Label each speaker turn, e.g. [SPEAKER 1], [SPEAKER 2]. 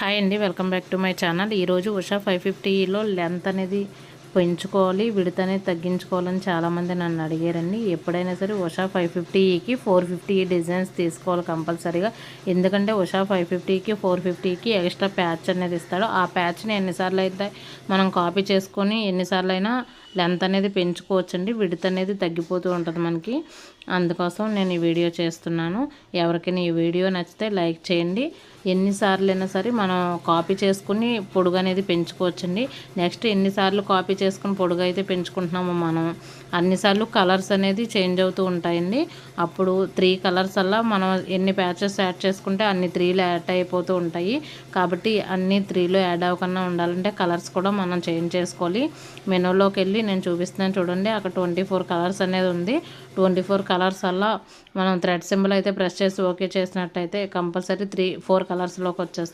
[SPEAKER 1] Hi అండి welcome back to my channel. ఈరోజు Usha five ఫిఫ్టీలో లెంత్ అనేది పెంచుకోవాలి విడతనే అనేది తగ్గించుకోవాలని చాలామంది నన్ను అడిగారండి. ఎప్పుడైనా సరే ఉషా ఫైవ్ ఫిఫ్టీకి ఫోర్ ఫిఫ్టీ డిజైన్స్ తీసుకోవాలి కంపల్సరీగా. ఎందుకంటే ఉషా ఫైవ్ ఫిఫ్టీకి ఫోర్ ఫిఫ్టీకి ఎక్స్ట్రా ప్యాచ్ అనేది ఇస్తాడు. ఆ ప్యాచ్ని ఎన్నిసార్లు అయితే మనం కాపీ చేసుకొని ఎన్నిసార్లు అయినా లెంత్ అనేది పెంచుకోవచ్చండి. విడత అనేది తగ్గిపోతూ ఉంటుంది మనకి. అందుకోసం నేను ఈ వీడియో చేస్తున్నాను. ఎవరికైనా ఈ వీడియో నచ్చితే లైక్ చేయండి. ఎన్నిసార్లు అయినా సరే మనం కాపీ చేసుకుని పొడుగు అనేది పెంచుకోవచ్చండి. నెక్స్ట్ ఎన్నిసార్లు కాపీ చేసుకుని పొడుగు అయితే పెంచుకుంటున్నాము మనం. అన్నిసార్లు కలర్స్ అనేది చేంజ్ అవుతూ ఉంటాయండి. అప్పుడు త్రీ కలర్స్ అలా మనం ఎన్ని ప్యాచెస్ యాడ్ చేసుకుంటే అన్ని త్రీలు యాడ్ అయిపోతూ ఉంటాయి. కాబట్టి అన్ని త్రీలో యాడ్ అవ్వకుండా ఉండాలంటే కలర్స్ కూడా మనం చేంజ్ చేసుకోవాలి. మెనూలోకి వెళ్ళి నేను చూపిస్తున్నాను చూడండి అక్కడ ట్వంటీ ఫోర్ కలర్స్ అనేది ఉంది. ట్వంటీ ఫోర్ కలర్స్ అలా మనం థ్రెడ్ సింబల్ అయితే ప్రెస్ చేసి ఓకే చేసినట్టయితే కంపల్సరీ త్రీ ఫోర్ కలర్స్లోకి వచ్చేస్తుంది.